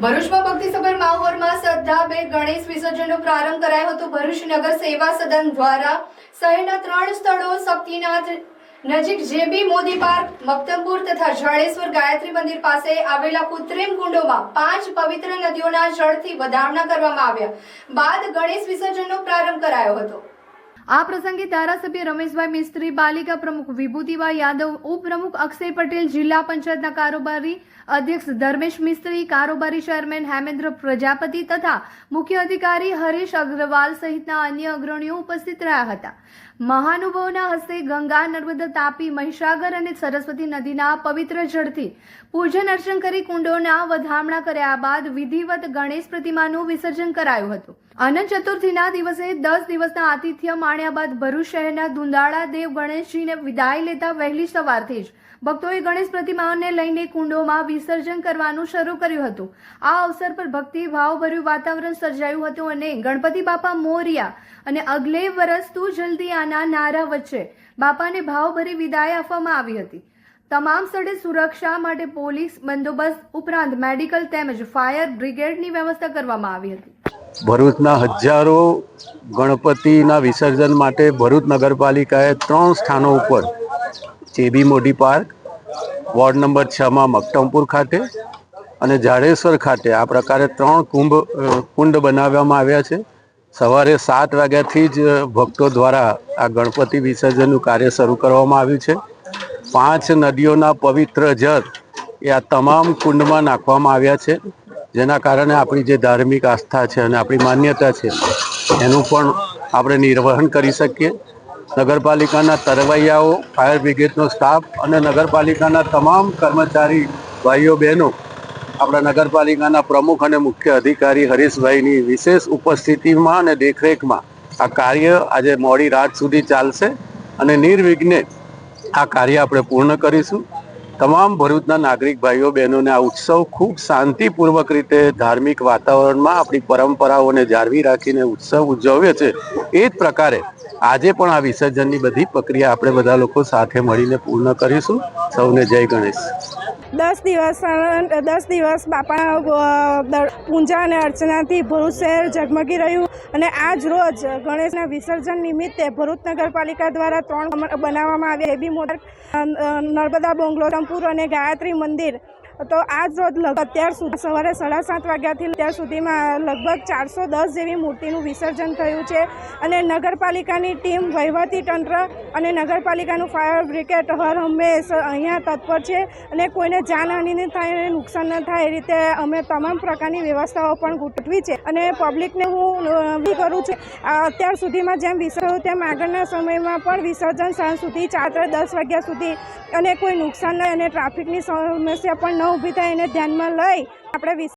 ભરૂચમાં ભક્તિસભર માહોલમાં શ્રદ્ધાબે ગણેશ વિસર્જનનો પ્રારંભ કરાયો હતો. ભરૂચ નગર સેવા સદન દ્વારા શહેરના ત્રણ સ્થળો શક્તિનાથ નજીક જેબી મોદી પાર્ક, મક્તમપુર તથા જાડેશ્વર ગાયત્રી મંદિર પાસે આવેલા કૃત્રિમ કુંડોમાં પાંચ પવિત્ર નદીઓના જળથી વધામણા કરવામાં આવ્યા. બાદ ગણેશ વિસર્જનનો પ્રારંભ કરાયો હતો. આ પ્રસંગે ધારાસભ્ય રમેશભાઈ મિસ્ત્રી પાલિકા પ્રમુખ વિભૂતિભાઈ યાદવ, ઉપપ્રમુખ અક્ષય પટેલ, જિલ્લા પંચાયતના કારોબારી અધ્યક્ષ ધર્મેશ મિસ્ત્રી, કારોબારી ચેરમેન હેમેન્દ્ર પ્રજાપતિ તથા મુખ્ય અધિકારી હરીશ અગ્રવાલ સહિતના અન્ય અગ્રણીઓ ઉપસ્થિત રહ્યા હતા. મહાનુભાવોના હસ્તે ગંગા, નર્મદા, તાપી, મહીસાગર અને સરસ્વતી નદીના પવિત્ર જળથી પૂજન અર્ચન કરી કુંડોના વધામણા કર્યા બાદ વિધિવત ગણેશ પ્રતિમાનું વિસર્જન કરાયું હતું. અનંત ચતુર્થીના દિવસે દસ દિવસના આતિથ્ય માણ્યા બાદ ભરૂચ શહેરના દુંદાળા દેવ ગણેશજીને વિદાય લેતા વહેલી સવારથી જ ભક્તોએ ગણેશ પ્રતિમાઓને લઈને કુંડોમાં વિસર્જન કરવાનું શરૂ કર્યું હતું. આ અવસર પર ભક્તિ ભાવભર્યું વાતાવરણ સર્જાયું હતું અને ગણપતિ બાપા મોરિયા અને અગલે વરસ તું જલ્દી આના નારા વચ્ચે બાપાને ભાવભરી વિદાય આપવામાં આવી હતી. તમામ સ્થળે સુરક્ષા માટે પોલીસ બંદોબસ્ત ઉપરાંત મેડિકલ તેમજ ફાયર બ્રિગેડની વ્યવસ્થા કરવામાં આવી હતી. ભરૂચના હજારો ગણપતિના વિસર્જન માટે ભરૂચ નગરપાલિકાએ ત્રણ સ્થાનો ઉપર ચેબી મોડી પાર્ક, વોર્ડ નંબર છમાં મક્તમપુર ખાતે અને જાડેશ્વર ખાતે આ પ્રકારે ત્રણ કુંભ કુંડ બનાવવામાં આવ્યા છે. સવારે સાત વાગ્યાથી જ ભક્તો દ્વારા આ ગણપતિ વિસર્જનનું કાર્ય શરૂ કરવામાં આવ્યું છે. પાંચ નદીઓના પવિત્ર જળ એ આ તમામ કુંડમાં નાખવામાં આવ્યા છે. જેના કારણે આપણી જે ધાર્મિક આસ્થા છે અને આપણી માન્યતા છે, એનું પણ આપણે નિર્વહન કરી શકીએ. નગરપાલિકાના તરવૈયાઓ, ફાયર બ્રિગેડનો સ્ટાફ અને નગરપાલિકાના તમામ કર્મચારી ભાઈઓ, બહેનો, આપણા નગરપાલિકાના પ્રમુખ અને મુખ્ય અધિકારી હરીશભાઈની વિશેષ ઉપસ્થિતિમાં અને દેખરેખમાં આ કાર્ય આજે મોડી રાત સુધી ચાલશે અને નિર્વિઘ્ને આ કાર્ય આપણે પૂર્ણ કરીશું. તમામ ભરૂચના નાગરિક ભાઈઓ, બહેનોને આ ઉત્સવ ખૂબ શાંતિપૂર્વક રીતે ધાર્મિક વાતાવરણમાં આપણી પરંપરાઓને જાળવી રાખીને ઉત્સવ ઉજવ્યો છે. એ જ પ્રકારે આજે પણ આ વિસર્જનની બધી પ્રક્રિયા આપણે બધા લોકો સાથે મળીને પૂર્ણ કરીશું. સૌને જય ગણેશ. દસ દિવસ દસ દિવસ બાપા પૂજા અને અર્ચનાથી ભરૂચ શહેર ઝગમગી રહ્યું અને આજ રોજ ગણેશના વિસર્જન નિમિત્તે ભરૂચ નગરપાલિકા દ્વારા ત્રણ બનાવવામાં આવ્યા. AB motor Narmada, bungalow, Rampur અને ગાયત્રી મંદિર તો આજ રોજ અત્યાર સુધી સવારે સાડા સાત વાગ્યાથી અત્યાર સુધીમાં લગભગ ચારસો દસ જેવી મૂર્તિનું વિસર્જન થયું છે અને નગરપાલિકાની ટીમ વહીવટી તંત્ર અને નગરપાલિકાનું ફાયર બ્રિગેડ હર હંમેશ અહીંયા તત્પર છે અને કોઈને જાનહાનિ થાય અને નુકસાન ન થાય એ રીતે અમે તમામ પ્રકારની વ્યવસ્થાઓ પણ ગોઠવી છે અને પબ્લિકને હું કરું છું અત્યાર સુધીમાં જેમ વિસર્યું તેમ આગળના સમયમાં પણ વિસર્જન સાંજ સુધી, ચાર, દસ વાગ્યા સુધી અને કોઈ નુકસાન નહીં અને ટ્રાફિકની સમસ્યા પણ ન ઊભી થાય એને ધ્યાનમાં લઈ આપણે